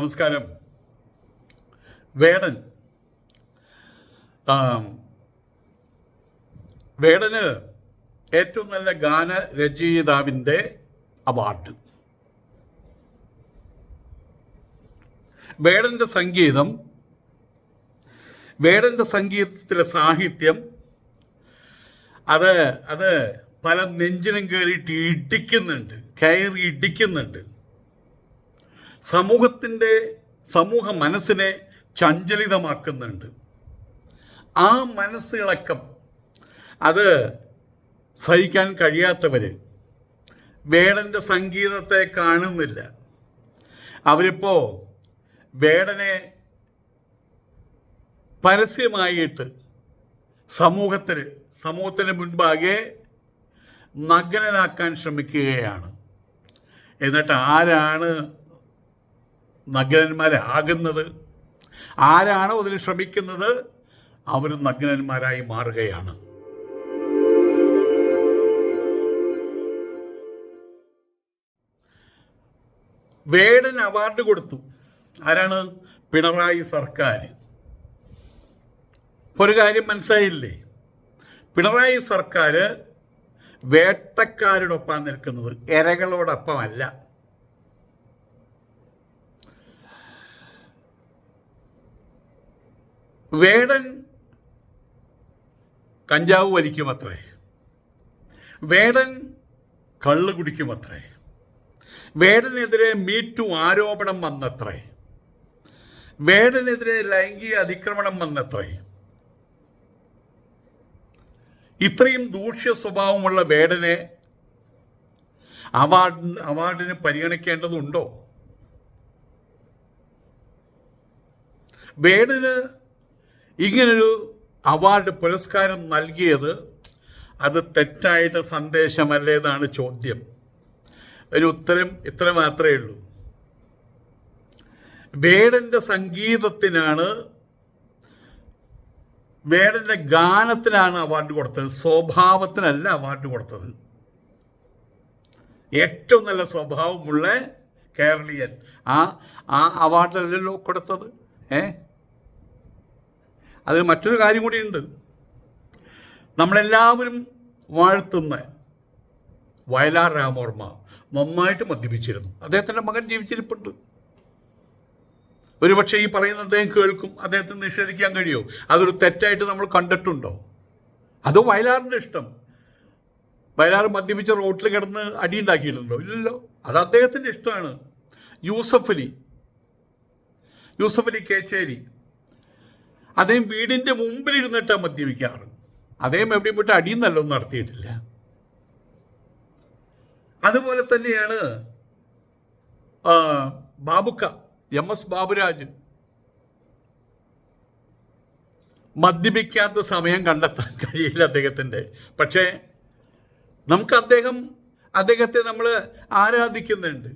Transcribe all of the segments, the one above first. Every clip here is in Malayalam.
നമസ്കാരം. വേടൻ. വേടന് ഏറ്റവും നല്ല ഗാന രചയിതാവിന്റെ അവാർഡ്. വേടന്റെ സംഗീതം വേടന്റെ സംഗീതത്തിലെ സാഹിത്യം അത് അത് പല നെഞ്ചിനും കയറിയിട്ട് ഇടിക്കുന്നുണ്ട് കയറി ഇടിക്കുന്നുണ്ട്. സമൂഹത്തിന്റെ സമൂഹ മനസ്സിനെ ചഞ്ചലിതമാക്കുന്നുണ്ട്. ആ മനസ്സിളക്കം അത് സഹിക്കാൻ കഴിയാത്തവർ വേടന്റെ സംഗീതത്തെ കാണുന്നില്ല. അവരിപ്പോൾ വേടനെ പരസ്യമായിട്ട് സമൂഹത്തിന് സമൂഹത്തിന് മുൻപാകെ നഗ്നനാക്കാൻ ശ്രമിക്കുകയാണ്. എന്നിട്ട് ആരാണ് നഗ്നന്മാരാകുന്നത്. ആരാണോ അതിന് ശ്രമിക്കുന്നത്? അവരും നഗ്നന്മാരായി മാറുകയാണ്. വേടൻ അവാർഡ് കൊടുത്തു. ആരാണ്? പിണറായി സർക്കാർ. ഒരു കാര്യം മനസ്സിലായില്ലേ? പിണറായി സർക്കാർ വേട്ടക്കാരോടൊപ്പം നിൽക്കുന്നത്. ഇരകളോടൊപ്പമല്ല വേടൻ കഞ്ചാവ് വലിക്കുമത്രേ. വേടൻ കള്ള് കുടിക്കുമത്രേ. വേടനെതിരെ മീറ്റു ആരോപണം വന്നത്രേ. വേടനെതിരെ ലൈംഗിക അതിക്രമണം വന്നത്രേ. ഇത്രയും ദൂഷ്യ സ്വഭാവമുള്ള വേടനെ അവാർഡ് അവാർഡിന് പരിഗണിക്കേണ്ടതുണ്ടോ? വേടന് ഇങ്ങനൊരു അവാർഡ് പുരസ്കാരം നൽകിയത് അത് തെറ്റായിട്ട് സന്ദേശമല്ലേതാണ് ചോദ്യം. ഒരു ഉത്തരം ഇത്ര മാത്രമേ ഉള്ളൂ. വേടന്റെ സംഗീതത്തിനാണ് വേടന്റെ ഗാനത്തിനാണ് അവാർഡ് കൊടുത്തത്. സ്വഭാവത്തിനല്ല അവാർഡ് കൊടുത്തത്. ഏറ്റവും നല്ല സ്വഭാവമുള്ള കേരളീയൻ ആ ആ അവാർഡല്ലല്ലോ കൊടുത്തത്. ഏ? അതിൽ മറ്റൊരു കാര്യം കൂടിയുണ്ട്. നമ്മളെല്ലാവരും വാഴ്ത്തുന്ന വയലാർ രാമവർമ്മ നന്നായിട്ട് മദ്യപിച്ചിരുന്നു. അദ്ദേഹത്തിന്റെ മകൻ ജീവിച്ചിരിപ്പുണ്ട്. ഒരുപക്ഷെ ഈ പറയുന്ന അദ്ദേഹം കേൾക്കും അദ്ദേഹത്തെ നിഷേധിക്കാൻ കഴിയുമോ അതൊരു തെറ്റായിട്ട് നമ്മൾ കണ്ടിട്ടുണ്ടോ? അത് വയലാറിന്റെ ഇഷ്ടം. വയലാർ മദ്യപിച്ച റോട്ടിൽ കിടന്ന് അടിയുണ്ടാക്കിയിട്ടുണ്ടോ? ഇല്ലല്ലോ. അത് അദ്ദേഹത്തിന്റെ ഇഷ്ടമാണ്. യൂസഫ് അലി യൂസഫ് കേച്ചേരി. അദ്ദേഹം വീടിന്റെ മുമ്പിൽ ഇരുന്നിട്ടാണ് മദ്യപിക്കാറ്. അദ്ദേഹം എവിടെയും പോയിട്ട് അടിയും നല്ലൊന്നും നടത്തിയിട്ടില്ല. അതുപോലെ തന്നെയാണ് ബാബുക്ക എം എസ് ബാബുരാജ്. മദ്യപിക്കാത്ത സമയം കണ്ടെത്താൻ കഴിയില്ല അദ്ദേഹത്തിന്റെ പക്ഷേ നമുക്ക് അദ്ദേഹം അദ്ദേഹത്തെ നമ്മൾ ആരാധിക്കുന്നുണ്ട്.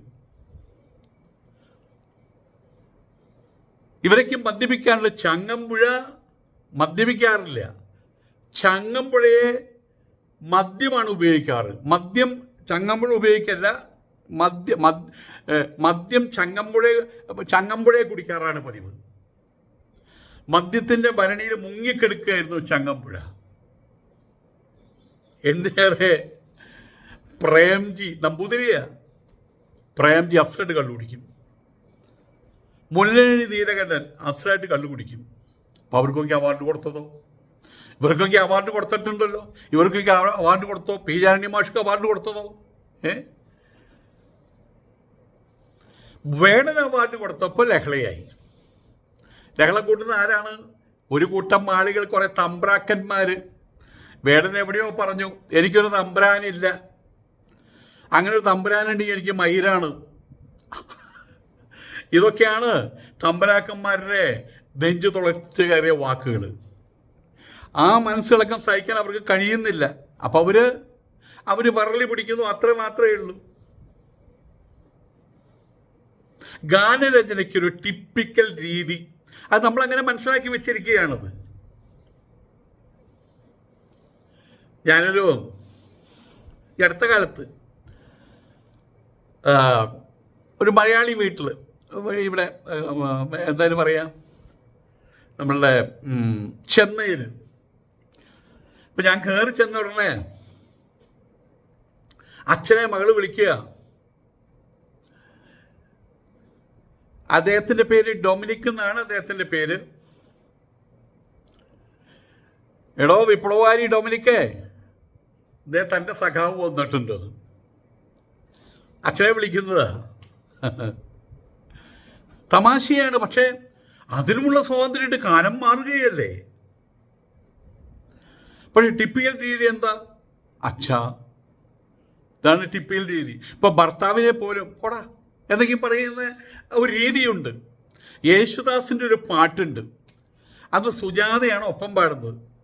ഇവരൊക്കെ മദ്യപിക്കാനുള്ള ചങ്ങമ്പുഴ മദ്യപിക്കാറില്ല. ചങ്ങമ്പുഴയെ മദ്യമാണ് ഉപയോഗിക്കാറ്. മദ്യം ചങ്ങമ്പുഴ ഉപയോഗിക്കല്ല. മദ്യ മദ് മദ്യം ചങ്ങമ്പുഴ ചങ്ങമ്പുഴയെ കുടിക്കാറാണ് പതിവ്. മദ്യത്തിന്റെ ഭരണിയിൽ മുങ്ങിക്കെടുക്കുകയായിരുന്നു ചങ്ങമ്പുഴ. എന്തിനേറെ പ്രേംജി നമ്പൂതിരിയ? പ്രേംജി അഫ്സഡ് കണ്ടുപിടിക്കും മുല്ലനഴി നീലകണ്ഠൻ അസലായിട്ട് കള്ളു കുടിക്കും. അപ്പോൾ അവർക്കൊക്കെ അവാർഡ് കൊടുത്തതോ? ഇവർക്കൊക്കെ അവാർഡ് കൊടുത്തിട്ടുണ്ടല്ലോ. ഇവർക്കൊക്കെ അവാർഡ് കൊടുത്തോ? പി ജാനണി മാഷ്ക്ക് അവാർഡ് കൊടുത്തതോ? ഏ? വേണൻ അവാർഡ് കൊടുത്തപ്പോൾ ലഹളയായി. ലഹള കൂട്ടുന്ന ആരാണ്? ഒരു കൂട്ടം ആളുകൾ കുറെ തമ്പ്രാക്കന്മാർ വേടൻ എവിടെയോ പറഞ്ഞു എനിക്കൊരു തമ്പ്രാനില്ല. അങ്ങനെ ഒരു തമ്പുരാനുണ്ടെങ്കിൽ എനിക്ക് മയിലാണ്. ഇതൊക്കെയാണ് തമ്പരാക്കന്മാരുടെ നെഞ്ചു തുളച്ച് കയറിയ വാക്കുകൾ ആ മനസ്സിളക്കം സഹിക്കാൻ അവർക്ക് കഴിയുന്നില്ല. അപ്പം അവർ അവർ വറളി പിടിക്കുന്നു അത്ര മാത്രമേ ഉള്ളൂ. ഗാനരചനയ്ക്കൊരു ടിപ്പിക്കൽ രീതി. അത് നമ്മളങ്ങനെ മനസ്സിലാക്കി വെച്ചിരിക്കുകയാണത്. ഞാനൊരു അടുത്ത കാലത്ത് ഒരു മലയാളി വീട്ടിൽ ഇവിടെ എന്തായാലും പറയാം. നമ്മളുടെ ചെന്നൈയിൽ ഇപ്പം ഞാൻ കയറി ചെന്ന ഉടനെ അച്ഛനെ മകൾ വിളിക്കുക. അദ്ദേഹത്തിന്റെ പേര് ഡൊമിനിക് എന്നാണ് അദ്ദേഹത്തിന്റെ പേര്. എടോ വിപ്ലവാരി ഡൊമിനിക്കേ ഇദ്ദേഹം തന്റെ സഖാവ് വന്നിട്ടുണ്ട്. അച്ഛനെ വിളിക്കുന്നതാ. തമാശയാണ്. പക്ഷേ അതിനുമുള്ള സ്വാതന്ത്ര്യമായിട്ട് കാലം മാറുകയല്ലേ? പക്ഷേ ടിപ്പിക്കൽ രീതി എന്താ? അച്ഛാ ഇതാണ് ടിപ്പിക്കൽ രീതി. ഇപ്പൊ ഭർത്താവിനെ പോലും പോടാ എന്നൊക്കെ പറയുന്ന ഒരു രീതിയുണ്ട്. യേശുദാസിന്റെ ഒരു പാട്ടുണ്ട്. അത് സുജാതയാണ് ഒപ്പം പാടുന്നത്.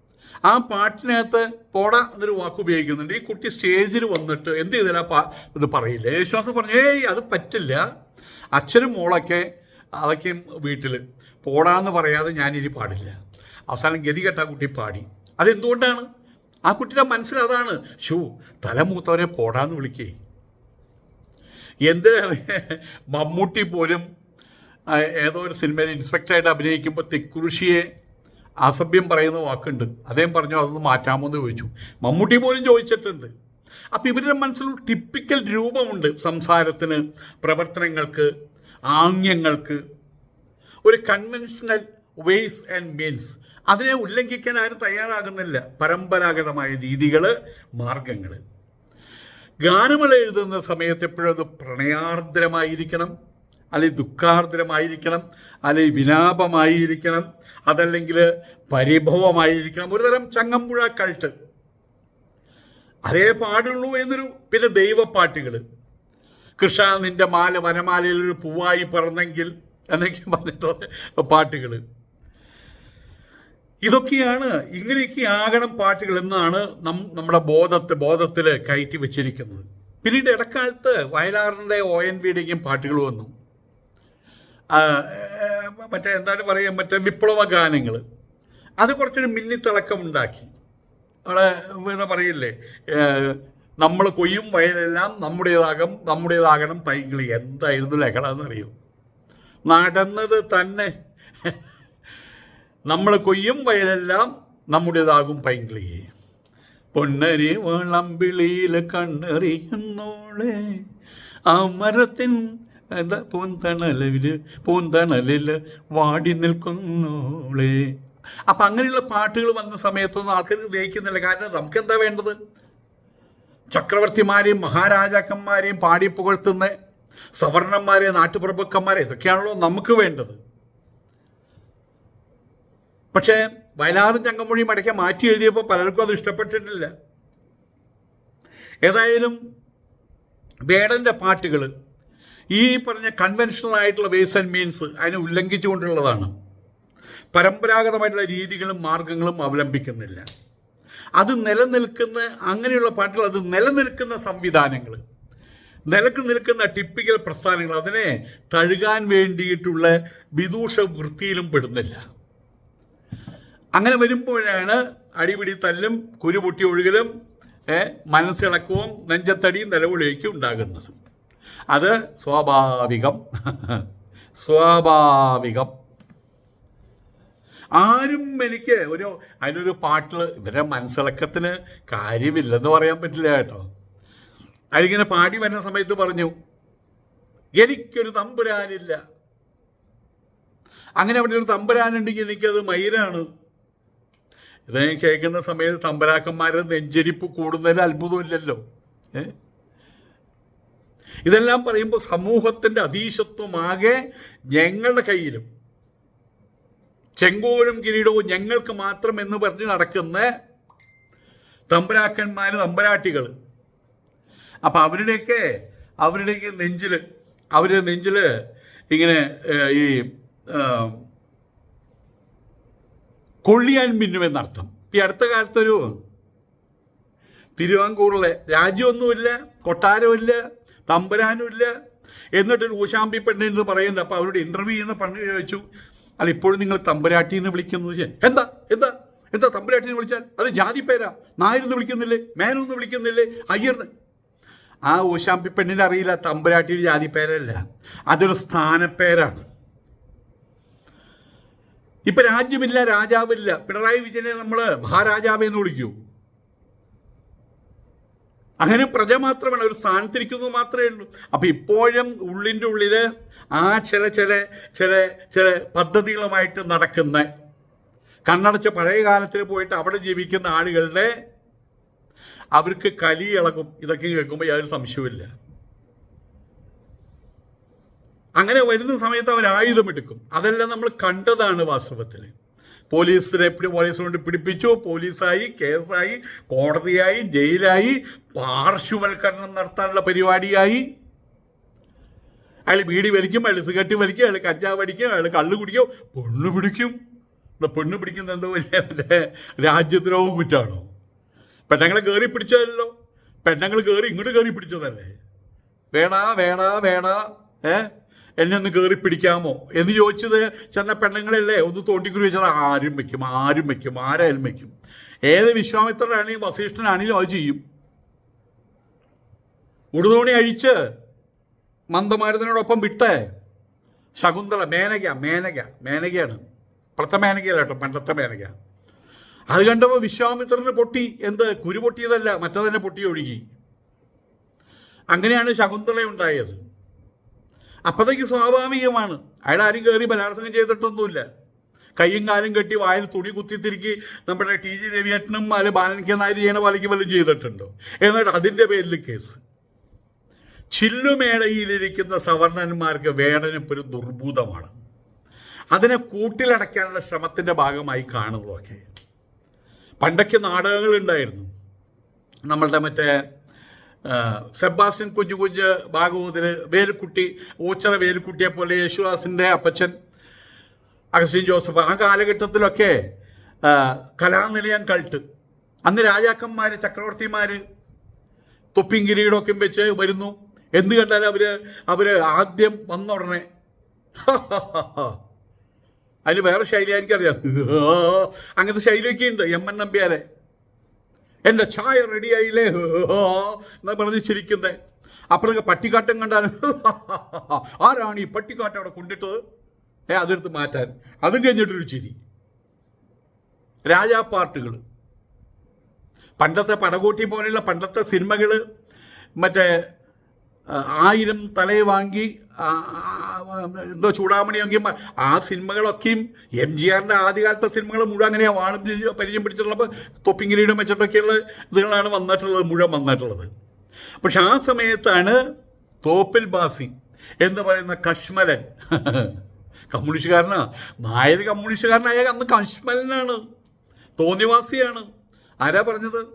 ആ പാട്ടിനകത്ത് പോട എന്നൊരു വാക്ക് ഉപയോഗിക്കുന്നുണ്ട്. ഈ കുട്ടി സ്റ്റേജിൽ വന്നിട്ട് എന്ത് ചെയ്താലും ആ പാ ഇത് പറയില്ല. യേശുദാസ് പറഞ്ഞു ഏയ് അത് പറ്റില്ല. അച്ഛനും മോളൊക്കെ അതൊക്കെ വീട്ടിൽ പോടാന്ന് പറയാതെ ഞാനിനി പാടില്ല. അവസാനം ഗതികെട്ട കുട്ടി പാടി. അതെന്തുകൊണ്ടാണ്? ആ കുട്ടിയുടെ മനസ്സിൽ അതാണ്. ഷൂ തലമൂത്തവരെ പോടാന്ന് വിളിക്കേ. എന്തിനാണ് മമ്മൂട്ടി പോലും ഏതോ ഒരു സിനിമയിൽ ഇൻസ്പെക്ടറായിട്ട് അഭിനയിക്കുമ്പോൾ തെക്കുറിശിയെ അസഭ്യം പറയുന്ന വാക്കുണ്ട്. അദ്ദേഹം പറഞ്ഞു അതൊന്ന് മാറ്റാമോ എന്ന് ചോദിച്ചു. മമ്മൂട്ടി പോലും ചോദിച്ചിട്ടുണ്ട്. അപ്പം ഇവരുടെ മനസ്സിൽ ടിപ്പിക്കൽ രൂപമുണ്ട് സംസാരത്തിന് പ്രവർത്തനങ്ങൾക്ക്. ആംഗ്യങ്ങൾക്ക് ഒരു കൺവെൻഷണൽ വേസ് ആൻഡ് മീൻസ് അതിനെ ഉല്ലംഘിക്കാൻ ആരും തയ്യാറാകുന്നില്ല. പരമ്പരാഗതമായ രീതികൾ മാർഗങ്ങൾ. ഗാനങ്ങൾ എഴുതുന്ന സമയത്ത് എപ്പോഴും അത് പ്രണയാർദ്രമായിരിക്കണം അല്ലെങ്കിൽ ദുഃഖാർദ്രമായിരിക്കണം അല്ലെങ്കിൽ വിലാപമായിരിക്കണം അതല്ലെങ്കിൽ പരിഭവമായിരിക്കണം. ഒരുതരം ചങ്ങമ്പുഴ കൾട്ട് അതേ പാടുള്ളൂ എന്നൊരു പിന്നെ ദൈവപ്പാട്ടുകൾ. കൃഷ്ണ നിന്റെ മാല വനമാലയിൽ ഒരു പൂവായി പറന്നെങ്കിൽ എന്നൊക്കെ പറഞ്ഞിട്ടുള്ള പാട്ടുകൾ ഇതൊക്കെയാണ് ഇങ്ങനെയൊക്കെ ആകണം പാട്ടുകൾ എന്നാണ് നം നമ്മുടെ ബോധത്തെ ബോധത്തിൽ കയറ്റി വെച്ചിരിക്കുന്നത്. പിന്നീട് ഇടക്കാലത്ത് വയലാറിന്റെ ഒ എൻ വിയുടെയും പാട്ടുകൾ വന്നു. മറ്റേ എന്താണ് പറയുക മറ്റേ വിപ്ലവ ഗാനങ്ങൾ. അത് കുറച്ചൊരു മിന്നിത്തിളക്കം ഉണ്ടാക്കി അവിടെ എന്താ പറയില്ലേ നമ്മൾ കൊയ്യും വയലെല്ലാം നമ്മുടേതാകും നമ്മുടേതാകണം തൈകളി. എന്തായിരുന്നു ലഹള എന്നറിയോ നടന്നത് തന്നെ. നമ്മൾ കൊയ്യും വയലെല്ലാം നമ്മുടേതാകും പൈങ്കിളിയെ പൊന്നരി വളമ്പിളിയിൽ കണ്ണെറിയുന്നോളെ. ആ മരത്തിൻ എന്താ പൂന്തണലിൽ പൂന്തണലിൽ വാടി നിൽക്കുന്നോളെ. അപ്പം അങ്ങനെയുള്ള പാട്ടുകൾ വന്ന സമയത്തൊന്നും ആൾക്കാർ ഗ്രഹിക്കുന്നില്ല. കാരണം നമുക്ക് എന്താ വേണ്ടത്? ചക്രവർത്തിമാരെയും മഹാരാജാക്കന്മാരെയും പാടി പുകഴ്ത്തുന്ന സവർണന്മാരെ നാട്ടുപ്രഭുക്കന്മാരെ ഇതൊക്കെയാണല്ലോ നമുക്ക് വേണ്ടത്. പക്ഷേ വയലാറ് ചങ്കമൊഴി മടക്കി മാറ്റി എഴുതിയപ്പോൾ പലർക്കും അത് ഇഷ്ടപ്പെട്ടിട്ടില്ല. ഏതായാലും വേടന്റെ പാട്ടുകൾ ഈ പറഞ്ഞ കൺവെൻഷണൽ ആയിട്ടുള്ള വേസ് ആൻഡ് മീൻസ് അതിനെ ഉല്ലംഘിച്ചുകൊണ്ടുള്ളതാണ്. പരമ്പരാഗതമായിട്ടുള്ള രീതികളും മാർഗങ്ങളും അവലംബിക്കുന്നില്ല. അത് നിലനിൽക്കുന്ന അങ്ങനെയുള്ള പാട്ടുകൾ അത് നിലനിൽക്കുന്ന സംവിധാനങ്ങൾ. നിലയ്ക്ക് നിൽക്കുന്ന ടിപ്പിക്കൽ പ്രസ്ഥാനങ്ങൾ അതിനെ തഴുകാൻ വേണ്ടിയിട്ടുള്ള വിദൂഷ വൃത്തിയിലും പെടുന്നില്ല. അങ്ങനെ വരുമ്പോഴാണ് അടിപിടി തല്ലും കുരുപൊട്ടി ഒഴുകലും മനസ്സിളക്കവും നെഞ്ചത്തടിയും നിലവിളിയൊക്കെ ഉണ്ടാകുന്നത്. അത് സ്വാഭാവികം. സ്വാഭാവികം. ആരും എനിക്ക് ഒരു അതിനൊരു പാട്ടിൽ ഇവരെ മനസ്സിളക്കത്തിന് കാര്യമില്ലെന്ന് പറയാൻ പറ്റില്ല കേട്ടോ. അതിങ്ങനെ പാടി വരുന്ന സമയത്ത് പറഞ്ഞു എനിക്കൊരു തമ്പുരാനില്ല. അങ്ങനെ അവിടെ ഒരു തമ്പുരാനുണ്ടെങ്കിൽ എനിക്കത് മയിലാണ് ഇത് കേൾക്കുന്ന സമയത്ത് തമ്പരാക്കന്മാരുടെ നെഞ്ചരിപ്പ് കൂടുന്നതിൽ അത്ഭുതമില്ലല്ലോ. ഇതെല്ലാം പറയുമ്പോൾ സമൂഹത്തിന്റെ അധീശത്വമാകെ ഞങ്ങളുടെ കയ്യിലും. ചെങ്കോലും കിരീടവും ഞങ്ങൾക്ക് മാത്രം എന്ന് പറഞ്ഞ് നടക്കുന്ന തമ്പരാക്കന്മാർ തമ്പരാട്ടികൾ. അപ്പം അവരുടെയൊക്കെ അവരുടെയൊക്കെ നെഞ്ചിൽ അവരുടെ നെഞ്ചിൽ ഇങ്ങനെ ഈ കൊള്ളിയാൻ മിന്നുമെന്നർത്ഥം. ഈ അടുത്ത കാലത്തൊരു തിരുവാങ്കൂറിലെ രാജ്യമൊന്നുമില്ല കൊട്ടാരമില്ല തമ്പുരാനുമില്ല. എന്നിട്ടൊരു ഊശാമ്പി പെണ്ണെന്ന് പറയുന്നുണ്ട്. അപ്പോൾ അവരോട് ഇന്റർവ്യൂ ചെയ്യുന്ന പെണ്ണ് ചോദിച്ചു അല്ല ഇപ്പോഴും നിങ്ങൾ തമ്പുരാട്ടി എന്ന് വിളിക്കുന്നത്. എന്താ? എന്താ? എന്താ തമ്പുരാട്ടി എന്ന് വിളിച്ചാൽ? അത് ജാതി പേരാ. നായരെന്ന് വിളിക്കുന്നില്ലേ? മേനെന്ന് വിളിക്കുന്നില്ലേ? അയ്യർന്ന് ആ ഊശാമ്പി പെണ്ണിനെ അറിയില്ല. തമ്പുരാട്ടിയുടെ ജാതിപ്പേരല്ല അതൊരു സ്ഥാനപ്പേരാണ്. ഇപ്പൊ രാജ്യമില്ല രാജാവില്ല. പിണറായി വിജയനെ നമ്മൾ മഹാരാജാവെന്ന് വിളിക്കൂ. അങ്ങനെ പ്രജ മാത്രമാണ് ഒരു സ്ഥാനത്തിരിക്കുന്നത് മാത്രമേ ഉള്ളൂ. അപ്പം ഇപ്പോഴും ഉള്ളിന്റെ ഉള്ളിൽ ആ ചില ചില ചില ചില പദ്ധതികളുമായിട്ട് നടക്കുന്ന കണ്ണടച്ച പഴയ കാലത്തിൽ പോയിട്ട് അവിടെ ജീവിക്കുന്ന ആളുകളുടെ അവർക്ക് കലി ഇളകും. ഇതൊക്കെ കേൾക്കുമ്പോൾ യാതൊരു സംശയമില്ല അങ്ങനെ വരുന്ന സമയത്ത് അവർ ആയുധം എടുക്കും. അതെല്ലാം നമ്മൾ കണ്ടതാണ് വാസ്തവത്തിൽ പോലീസിനെ പോലീസ് കൊണ്ട് പിടിപ്പിച്ചു. പോലീസായി കേസായി കോടതിയായി ജയിലായി പാർശ്വവൽക്കരണം നടത്താനുള്ള പരിപാടിയായി. അയാൾ ബീഡി വലിക്കും അയാൾ സിഗരറ്റ് വലിക്കും അയാൾ കഞ്ചാവ് അടിക്കും അയാൾ കള്ളു കുടിക്കും പെണ്ണ് പിടിക്കും. പെണ്ണ് പിടിക്കുന്ന എന്തോ വലിയ മറ്റേ രാജ്യദ്രോഹ കുറ്റാണോ? പെണ്ണങ്ങളെ കയറി പിടിച്ചതല്ലോ. പെണ്ണങ്ങൾ കയറി ഇങ്ങോട്ട് കയറി പിടിച്ചതല്ലേ? വേണ വേണ വേണ ഏ? എന്നെ ഒന്ന് കയറി പിടിക്കാമോ? എന്ന് ചോദിച്ചത് ചെന്ന പെണ്ണുങ്ങളല്ലേ ഒന്ന് തോണ്ടിക്കുറി വെച്ചാൽ ആരും വയ്ക്കും ആരും വയ്ക്കും ആരായാലും വയ്ക്കും ഏത് വിശ്വാമിത്രനാണെങ്കിലും വസിഷ്ഠനാണെങ്കിലും അത് ചെയ്യും. ഉടുതോണി അഴിച്ച് മന്ദമാരുതനോടൊപ്പം വിട്ട് ശകുന്തള മേനക മേനക മേനകയാണ്. പ്രത്ത മേനകയല്ല കേട്ടോ പണ്ടത്തെ മേനക. അത് കണ്ടപ്പോൾ വിശ്വാമിത്രന് പൊട്ടി എന്ത് കുരു പൊട്ടിയതല്ല മറ്റതന്നെ പൊട്ടി ഒഴുകി. അങ്ങനെയാണ് ശകുന്തള ഉണ്ടായത് അപ്പോഴത്തേക്ക് സ്വാഭാവികമാണ്. അയാൾ ആരും കയറി ബലാത്സംഗം ചെയ്തിട്ടൊന്നുമില്ല. കയ്യും കാലും കെട്ടി വായിൽ തുണി കുത്തിത്തിരിക്കി നമ്മുടെ ടി ജി രവിയേട്ടനും അല്ലെ കെ നായർ ചെയ്യണ പോലെക്ക് വല്ലതും ചെയ്തിട്ടുണ്ടോ? എന്നിട്ട് അതിന്റെ പേരിൽ കേസ്. ചില്ലുമേളയിലിരിക്കുന്ന സവർണന്മാർക്ക് വേടനിപ്പോൾ ഒരു ദുർഭൂതമാണ്. അതിനെ കൂട്ടിലടയ്ക്കാനുള്ള ശ്രമത്തിന്റെ ഭാഗമായി കാണുന്നതൊക്കെ. പണ്ടൊക്കെ നാടകങ്ങളുണ്ടായിരുന്നു നമ്മളുടെ മറ്റേ സെബാസ്റ്റ്യൻ കുഞ്ഞു കുഞ്ഞ് ഭാഗവതിന് വേലുക്കുട്ടി ഓച്ചറ വേലുക്കുട്ടിയെ പോലെ യേശുദാസിന്റെ അപ്പച്ചൻ അഗസ്റ്റിൻ ജോസഫ് ആ കാലഘട്ടത്തിലൊക്കെ കലാനിലയം കൾട്ട്. അന്ന് രാജാക്കന്മാർ ചക്രവർത്തിമാർ തൊപ്പിയും കിരീടമൊക്കെ വെച്ച് വരുന്നു. എന്ത് കണ്ടാലും അവർ അവർ ആദ്യം വന്ന ഉടനെ അതിന് വേറെ ശൈലി എനിക്കറിയാം. അങ്ങനത്തെ ശൈലിയൊക്കെ ഉണ്ട് എം എൻ നമ്പ്യാരെ. എന്റെ ചായ റെഡിയായില്ലേ? എന്നാ പറഞ്ഞു ചിരിക്കുന്നേ അപ്പോഴൊക്കെ പട്ടിക്കാട്ടം കണ്ടാൽ ആരാണ് ഈ പട്ടിക്കാട്ടം അവിടെ കൊണ്ടിട്ടത്? ഏ അതെടുത്ത് മാറ്റാൻ. അതും കഴിഞ്ഞിട്ടൊരു ചിരി. രാജാ പാർട്ടുകൾ പണ്ടത്തെ പടകൂട്ടി പോലെയുള്ള പണ്ടത്തെ സിനിമകൾ മറ്റേ ആയിരം തലയെ വാങ്ങി എന്തോ ചൂടാമണി ആ സിനിമകളൊക്കെയും എം ജി ആറിന്റെ ആദ്യകാലത്തെ സിനിമകൾ മുഴുവൻ അങ്ങനെയാണ് വാണിജ്യ പരിചയം പിടിച്ചിട്ടുള്ളപ്പോൾ തൊപ്പിങ്കിരീടും മെച്ചത്തൊക്കെയുള്ള ഇതുകളാണ് വന്നിട്ടുള്ളത് മുഴുവൻ വന്നിട്ടുള്ളത്. പക്ഷെ ആ സമയത്താണ് തോപ്പിൽ ബാസി എന്ന് പറയുന്ന കശ്മലൻ. കമ്മ്യൂണിസ്റ്റുകാരനാ. നായർ കമ്മ്യൂണിസ്റ്റുകാരനായ അന്ന് കശ്മലനാണ്. തോന്നിവാസിയാണ്. ആരാ പറഞ്ഞത്?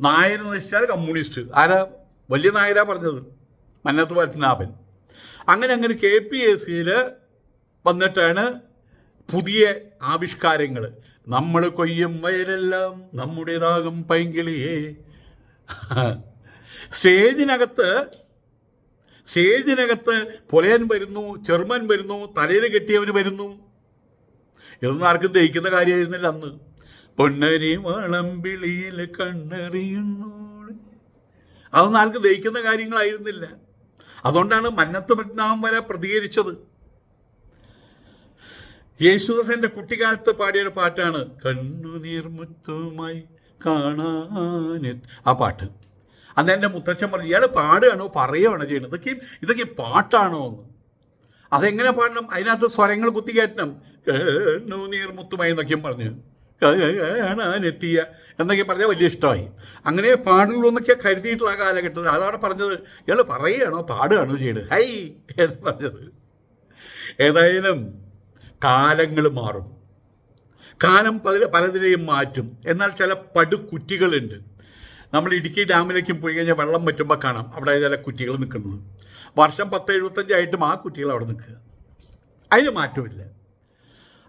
നായർ എന്ന് വെച്ചാൽ കമ്മ്യൂണിസ്റ്റ്. ആരാ? വലിയ നായരാ പറഞ്ഞത്. മന്നത്ത് പത്മനാഭൻ അങ്ങനെ അങ്ങനെ കെ പി എസ് സിയിൽ വന്നിട്ടാണ് പുതിയ ആവിഷ്കാരങ്ങൾ. നമ്മൾ കൊയ്യും വയലെല്ലാം നമ്മുടേതാകും പൈങ്കിളിയേ. സ്റ്റേജിനകത്ത് സ്റ്റേജിനകത്ത് പുലയൻ വരുന്നു ചെറുമൻ വരുന്നു തലയിൽ കെട്ടിയവന് വരുന്നു. ഇതൊന്നും ആർക്കും ദഹിക്കുന്ന കാര്യമായിരുന്നില്ല അന്ന്. പൊന്നരി വിളിയിൽ കണ്ണെറിയുന്നു. അതൊന്നും ആർക്കും ദഹിക്കുന്ന കാര്യങ്ങളായിരുന്നില്ല. അതുകൊണ്ടാണ് മന്നത്ത് പത്മനാഭം വരെ പ്രതികരിച്ചത്. യേശുദാസന്റെ കുട്ടിക്കാലത്ത് പാടിയൊരു പാട്ടാണ് കണ്ണുനീർമുത്തുമായി കാണാനെ ആ പാട്ട്. അന്ന് എന്റെ മുത്തച്ഛൻ പറഞ്ഞു ഇയാൾ പാടുകയാണോ? പറയുകയാണോ ചെയ്യുന്നത് ഇതൊക്കെ ഇതൊക്കെ പാട്ടാണോ എന്ന്. അതെങ്ങനെ പാടണം? അതിനകത്ത് സ്വരങ്ങൾ കുത്തിക്കയറ്റണം കണ്ണുനീർമുത്തുമായി എന്നൊക്കെയും പറഞ്ഞു. കാണാനെത്തിയ എന്നൊക്കെ പറഞ്ഞാൽ വലിയ ഇഷ്ടമായി. അങ്ങനെ പാടുള്ളൂ എന്നൊക്കെ കരുതിയിട്ടുള്ള കാലഘട്ടത്തിൽ അതാണ് പറഞ്ഞത്. ഇയാൾ പറയുകയാണോ? പാടുകയാണോ ചെയ്യുന്നത് ഹൈ എന്ന് പറഞ്ഞത്. ഏതായാലും കാലങ്ങൾ മാറും. കാലം പല പലതിനെയും മാറ്റും. എന്നാൽ ചില പടുകുറ്റികളുണ്ട്. നമ്മൾ ഇടുക്കി ഡാമിലേക്കും പോയി കഴിഞ്ഞാൽ വെള്ളം പറ്റുമ്പോൾ കാണാം. അവിടെ ചില കുറ്റികൾ നിൽക്കുന്നത്. വർഷം പത്ത് എഴുപത്തഞ്ചായിട്ടും ആ കുറ്റികൾ അവിടെ നിൽക്കുക. അതിന് മാറ്റമില്ല.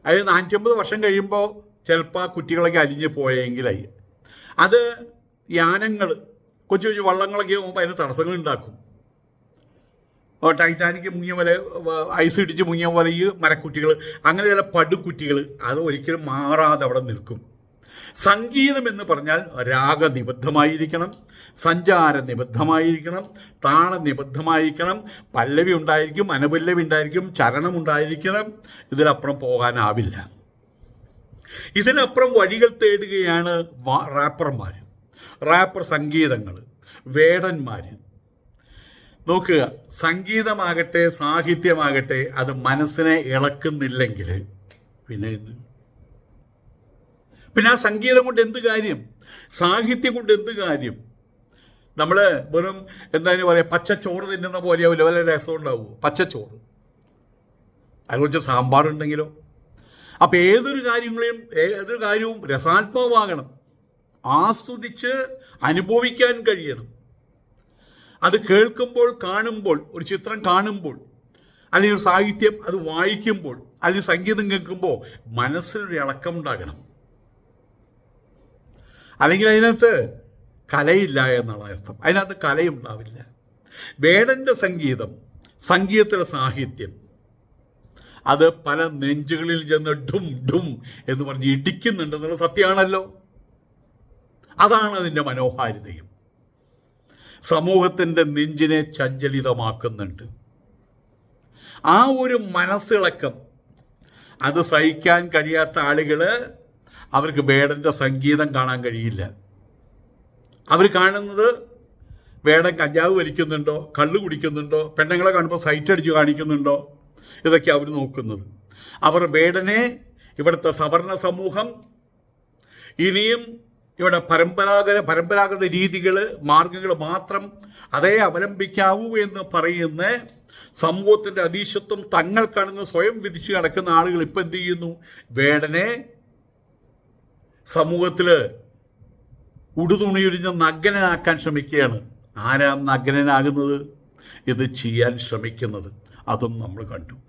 അതിന് നാനൂറ്റമ്പത് വർഷം കഴിയുമ്പോൾ ചിലപ്പോൾ ആ കുറ്റികളൊക്കെ അലിഞ്ഞ് പോയെങ്കിലായി. അത് യാനങ്ങൾ കൊച്ചു കൊച്ചു വള്ളങ്ങളൊക്കെ പോകുമ്പോൾ അതിന് തടസ്സങ്ങൾ ഉണ്ടാക്കും. ടൈറ്റാനിക്ക് ടൈറ്റാനിക് മുങ്ങിയ പോലെ ഐസ് ഇടിച്ച് മുങ്ങിയ പോലെ ഈ മരക്കുറ്റികൾ അങ്ങനെ ചില പടുക്കുറ്റികൾ അത് ഒരിക്കലും മാറാതെ അവിടെ നിൽക്കും. സംഗീതം എന്ന് പറഞ്ഞാൽ രാഗനിബദ്ധമായിരിക്കണം സഞ്ചാര നിബദ്ധമായിരിക്കണം താള നിബദ്ധമായിരിക്കണം പല്ലവി ഉണ്ടായിരിക്കും അനപല്ലവി ഉണ്ടായിരിക്കും ചരണം ഉണ്ടായിരിക്കണം ഇതിലപ്പുറം പോകാനാവില്ല. ഇതിനപ്പുറം വഴികൾ തേടുകയാണ് റാപ്പർമാർ റാപ്പർ സംഗീതങ്ങൾ വേടന്മാർ നോക്കുക സംഗീതമാകട്ടെ സാഹിത്യമാകട്ടെ അത് മനസ്സിനെ ഇളക്കുന്നില്ലെങ്കിൽ പിന്നെ? പിന്നെ ആ സംഗീതം കൊണ്ട് എന്ത് കാര്യം? സാഹിത്യം കൊണ്ട് എന്ത് കാര്യം? നമ്മൾ വെറും എന്താണ് പറയുക പച്ചച്ചോറ് തിന്നുന്ന പോലെയാവില്ല വല്ല രസം ഉണ്ടാവുമോ പച്ചച്ചോറ്. അതിനെക്കുറിച്ച് സാമ്പാറുണ്ടെങ്കിലോ? അപ്പം ഏതൊരു കാര്യങ്ങളെയും ഏതൊരു കാര്യവും രസാത്മകമാകണം. ആസ്വദിച്ച് അനുഭവിക്കാൻ കഴിയണം. അത് കേൾക്കുമ്പോൾ കാണുമ്പോൾ ഒരു ചിത്രം കാണുമ്പോൾ അല്ലെങ്കിൽ ഒരു സാഹിത്യം അത് വായിക്കുമ്പോൾ അല്ലെങ്കിൽ സംഗീതം കേൾക്കുമ്പോൾ മനസ്സിനൊരു ഇളക്കം ഉണ്ടാകണം അല്ലെങ്കിൽ അതിനകത്ത് കലയില്ല എന്നാണ് അർത്ഥം. അതിനകത്ത് കലയുണ്ടാവില്ല. വേടന്റെ സംഗീതം സംഗീതത്തിലെ സാഹിത്യം അത് പല നെഞ്ചുകളിൽ ചെന്ന് ഡും ഡും എന്ന് പറഞ്ഞ് ഇടിക്കുന്നുണ്ടെന്നുള്ള സത്യമാണല്ലോ. അതാണ് അതിന്റെ മനോഹാരിതയും. സമൂഹത്തിന്റെ നെഞ്ചിനെ ചഞ്ചലിതമാക്കുന്നുണ്ട്. ആ ഒരു മനസ്സിളക്കം അത് സഹിക്കാൻ കഴിയാത്ത ആളുകൾ അവർക്ക് വേടന്റെ സംഗീതം കാണാൻ കഴിയില്ല. അവർ കാണുന്നത് വേടൻ കഞ്ചാവ് വലിക്കുന്നുണ്ടോ കള്ള് കുടിക്കുന്നുണ്ടോ പെണ്ണുങ്ങളെ കാണുമ്പോൾ സൈറ്റ് അടിച്ച് കാണിക്കുന്നുണ്ടോ ഇതൊക്കെ അവർ നോക്കുന്നത്. അവർ വേടനെ ഇവിടുത്തെ സവർണ സമൂഹം ഇനിയും ഇവിടെ പരമ്പരാഗത പരമ്പരാഗത രീതികൾ മാർഗങ്ങൾ മാത്രം അതേ അവലംബിക്കാവൂ എന്ന് പറയുന്ന സമൂഹത്തിന്റെ അതീശത്വം തങ്ങൾക്കാണെന്ന് സ്വയം വിധിച്ച് നടക്കുന്ന ആളുകൾ ഇപ്പം എന്ത് ചെയ്യുന്നു? വേടനെ സമൂഹത്തിൽ ഉടുതുണിയൊഴിഞ്ഞ് നഗ്നനാക്കാൻ ശ്രമിക്കുകയാണ്. ആരാ നഗ്നനാകുന്നത്? ഇത് ചെയ്യാൻ ശ്രമിക്കുന്നത്. അതും നമ്മൾ കണ്ടു.